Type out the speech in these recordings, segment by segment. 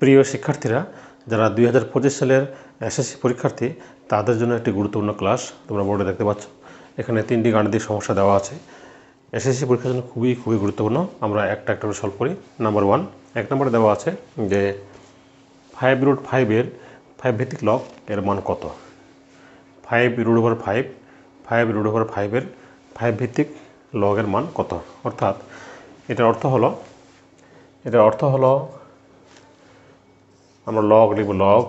প্রিয় শিক্ষার্থীরা, যারা দুই হাজার পঁচিশ সালের এসএসসি পরীক্ষার্থী, তাদের জন্য একটি গুরুত্বপূর্ণ ক্লাস তোমরা বোর্ডে দেখতে পাচ্ছ। এখানে তিনটি গাণিতিক সমস্যা দেওয়া আছে। এসএসসি পরীক্ষার জন্য খুবই খুবই গুরুত্বপূর্ণ। আমরা একটা একটা করে সলভ করি। নাম্বার ওয়ান এক নম্বরে দেওয়া আছে যে ফাইভ রুট ফাইভের ফাইভ ভিত্তিক লগ এর মান কত? Five root over five five root over ফাইভের ফাইভ ভিত্তিক লগের মান কত? অর্থাৎ, এটার অর্থ হলো, এটার অর্থ হলো আমরা লগ লিখব লগ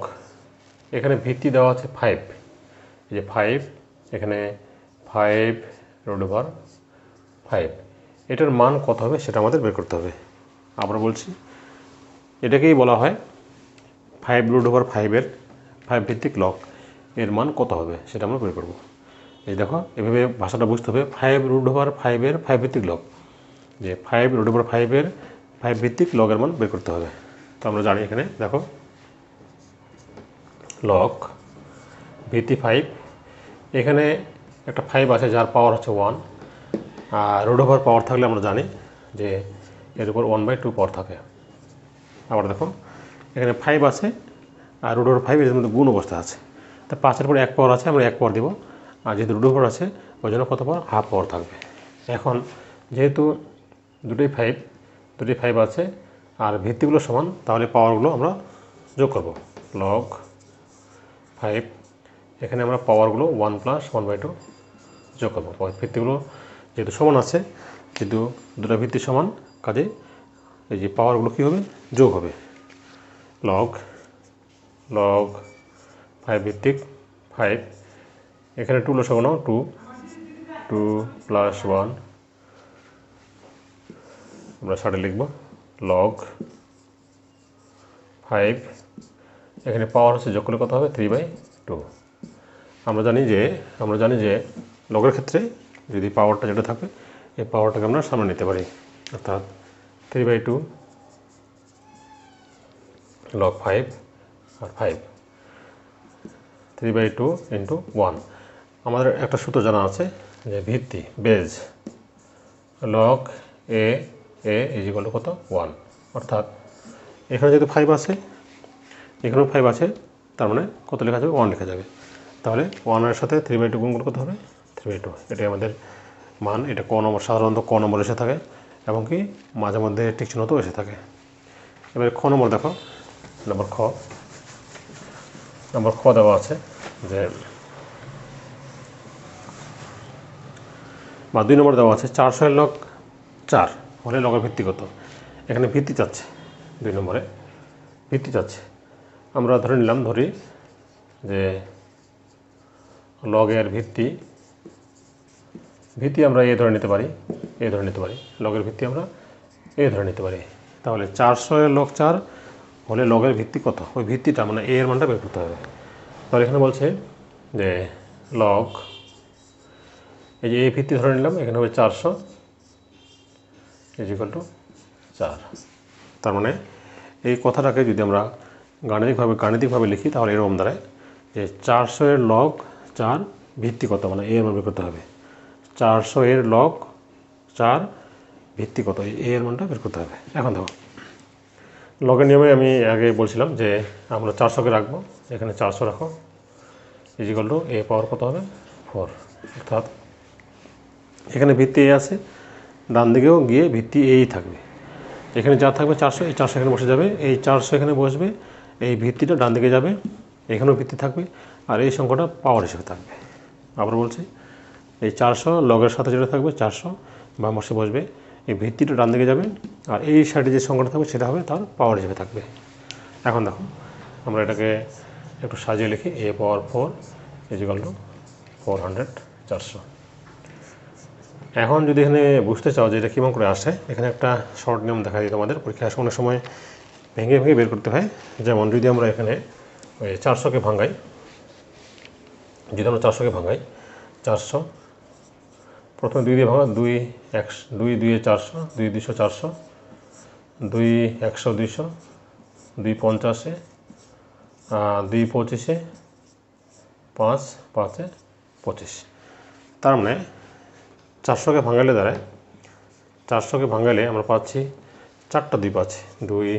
এখানে ভিত্তি দেওয়া আছে ফাইভ এই যে ফাইভ এখানে ফাইভ রুট ওভার ফাইভ এটার মান কত হবে সেটা আমাদের বের করতে হবে। আবার বলছি, এটাকেই বলা হয় ফাইভ রুট ওভার ফাইভের ফাইভ ভিত্তিক লক এর মান কত হবে সেটা আমরা বের করব। এই দেখো, এভাবে ভাষাটা বুঝতে হবে ফাইভ রুট ওভার ফাইভের ফাইভ ভিত্তিক লক যে ফাইভ রুট ওভার ফাইভের ফাইভ ভিত্তিক লগের মান বের করতে হবে। তো আমরা জানি এখানে, দেখো লগ ভিত্তি ফাইভ এখানে একটা ফাইভ আছে যার পাওয়ার হচ্ছে ওয়ান আর রুট ওভার পাওয়ার থাকলে আমরা জানি যে এর উপর ওয়ান বাই টু পাওয়ার থাকে। আবার দেখো এখানে ফাইভ আছে, আর রুট ওভার ফাইভ এর মধ্যে গুণ অবস্থা আছে। তা পাঁচের পর এক পাওয়ার আছে, আমরা এক পাওয়ার দিব, আর যেহেতু রুট ওভার আছে, ওই জন্য কত পাওয়ার হাফ পাওয়ার থাকবে। এখন যেহেতু দুটোই ফাইভ দুটোই ফাইভ আছে, আর ভিত্তিগুলো সমান, তাহলে পাওয়ারগুলো আমরা যোগ করব। লগ ফাইভ এখানে আমরা পাওয়ারগুলো one plus one by two যোগ করব। পাওয়ার ভিত্তিগুলো যেহেতু সমান আছে যেহেতু দুটা ভিত্তি সমান, কাজে এই যে পাওয়ারগুলো কী হবে? যোগ হবে। লগ লগ ফাইভ ভিত্তিক ফাইভ এখানে two লসগো now two two plus one আমরা ষাটে লিখব। লগ ফাইভ এখানে পাওয়ার হচ্ছে যোগ করলে কত হবে? থ্রি বাই টু আমরা জানি যে, আমরা জানি যে লগের ক্ষেত্রে যদি পাওয়ারটা যেটা থাকে, এই পাওয়ারটাকে আমরা সামনে নিতে পারি। অর্থাৎ three by two log five R five three by two into one আমাদের একটা সূত্র জানা আছে যে ভিত্তি বেজ লগ এ এ কত? ওয়ান অর্থাৎ এখানে যেহেতু ফাইভ আছে এখানেও ফাইভ আছে, তার মানে কত লেখা যাবে? ওয়ান লেখা যাবে। তাহলে ওয়ানের সাথে থ্রি বাই টু গুণ করলে কত হবে? থ্রি বাই টু এটাই আমাদের মান, এটা ক নম্বর, সাধারণত ক নম্বর এসে থাকে, এবং কি মাঝে মধ্যে টিক চিহ্নতেও এসে থাকে। এবারে খ নম্বর দেখো নম্বর খ। নম্বর খ দেওয়া আছে যে, বা দুই নম্বর দেওয়া আছে চারশো লগ চার, হলে লগের ভিত্তি কত? এখানে ভিত্তি চাচ্ছে, দুই নম্বরে। ভিত্তি চাচ্ছে। আমরা ধরে নিলাম ধরি যে লগের ভিত্তি ভিত্তি আমরা এ ধরে নিতে পারি, এ ধরে নিতে পারি। লগের ভিত্তি আমরা এ ধরে নিতে পারি। তাহলে চারশো এর লগ চার হলে লগের ভিত্তি কত? ওই ভিত্তিটা মানে এ এর মানটা বের করতে হবে। তাহলে এখানে বলছে যে লগ এই যে এ ভিত্তি ধরে নিলাম, এখানে হবে চারশো ইজিক্যাল টু চার। তার মানে এই কথাটাকে যদি আমরা গাণিতিকভাবে গাণিতিকভাবে লিখি, তাহলে এরকম দাঁড়ায় যে চারশো এর লগ চার ভিত্তি কত? মানে এ মান বের করতে হবে। চারশো এর লগ চার ভিত্তি কত? এ এর মানটা বের করতে হবে। এখন দেখো লগের নিয়মে আমি আগে বলছিলাম যে আমরা চারশোকে রাখব। এখানে চারশো রাখো। ইজিক্যাল টু এ পাওয়ার কত হবে? ফোর অর্থাৎ এখানে ভিত্তি এ আছে, ডান দিকেও গিয়ে ভিত্তি এই থাকবে। এখানে যা থাকবে চারশো, এই চারশো এখানে বসে যাবে। এই চারশো এখানে বসবে। এই ভিত্তিটা ডান দিকে যাবে, এখানেও ভিত্তি থাকবে, আর এই সংখ্যাটা পাওয়ার হিসেবে থাকবে। আবার বলছি, এই চারশো লগের সাথে যেটা থাকবে চারশো বাম পাশে বসবে, এই ভিত্তিটা ডান দিকে যাবে, আর এই সাইডে যে সংখ্যাটা থাকবে সেটা হবে তার পাওয়ার হিসেবে থাকবে। এখন দেখো, আমরা এটাকে একটু সাজিয়ে লিখি a power four equal two four hundred চারশো। এখন যদি এখানে বুঝতে চাও যে এটা কেমন করে আসে, এখানে একটা শর্ট নিয়ম দেখা দিই তোমাদের পরীক্ষা আসে অনেক সময় ভেঙে ভেঙে বের করতে হয়। যেমন যদি আমরা এখানে ওই চারশোকে ভাঙাই, যদি আমরা চারশোকে ভাঙাই, চারশো, প্রথমে দুই দিয়ে ভাঙা, দুই, একশো, দুই, দুইয়ে চারশো, দুই দুশো চারশো, দুই, একশো দুইশো, দুই পঞ্চাশে দুই পঁচিশে, পাঁচ, পাঁচে পঁচিশ। তার মানে চারশোকে ভাঙালে দাঁড়ায় চারশোকে ভাঙালে আমরা পাচ্ছি চারটা দুই পাচ্ছি দুই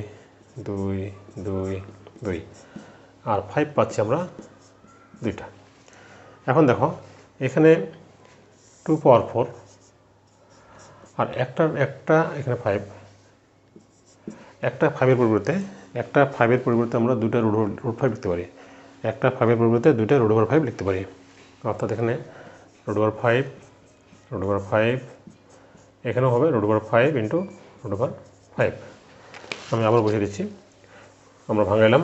দুই দুই দুই। আর ফাইভ পাচ্ছি আমরা দুইটা। এখন দেখো, এখানে টু পাওয়ার ফোর আর একটা একটা এখানে ফাইভ একটা ফাইভের পরিবর্তে, একটা ফাইভের পরিবর্তে আমরা দুটা রুট রুট ফাইভ লিখতে পারি। একটা ফাইভের পরিবর্তে দুইটা রুট ওভার ফাইভ লিখতে পারি। অর্থাৎ এখানে root over five root over five এখানেও হবে root over five into root over five আমি আবার বুঝিয়ে দিচ্ছি। আমরা ভাঙাইলাম,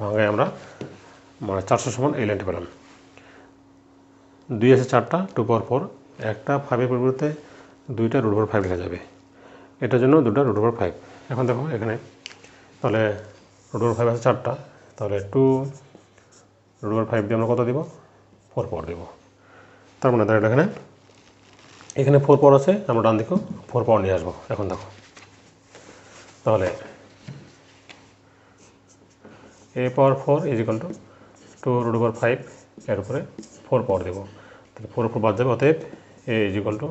ভাঙায় আমরা মানে চারশো সমান এই লাইনটি পেলাম। দুই আছে চারটা টু পাওয়ার ফোর একটা ফাইভের পরিবর্তে দুইটা রুট ওভার ফাইভ লেখা যাবে। এটার জন্য দুটা রুট ওভার ফাইভ এখন দেখো এখানে, তাহলে রুট ওভার ফাইভ আছে চারটা, তাহলে টু রুট ওভার ফাইভ দিয়ে আমরা কত দিব? ফোর পাওয়ার দেবো। তার মানে তাহলে এখানে এখানে ফোর পাওয়ার আছে, আমরা ডান দিকেও ফোর পাওয়ার নিয়ে আসব। এখন দেখো, তাহলে a power four is two two root over five এর উপরে ফোর পাওয়ার দেবো। তাহলে ফোর ফোর বাদ যাবে অতএব a is two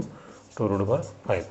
two root over five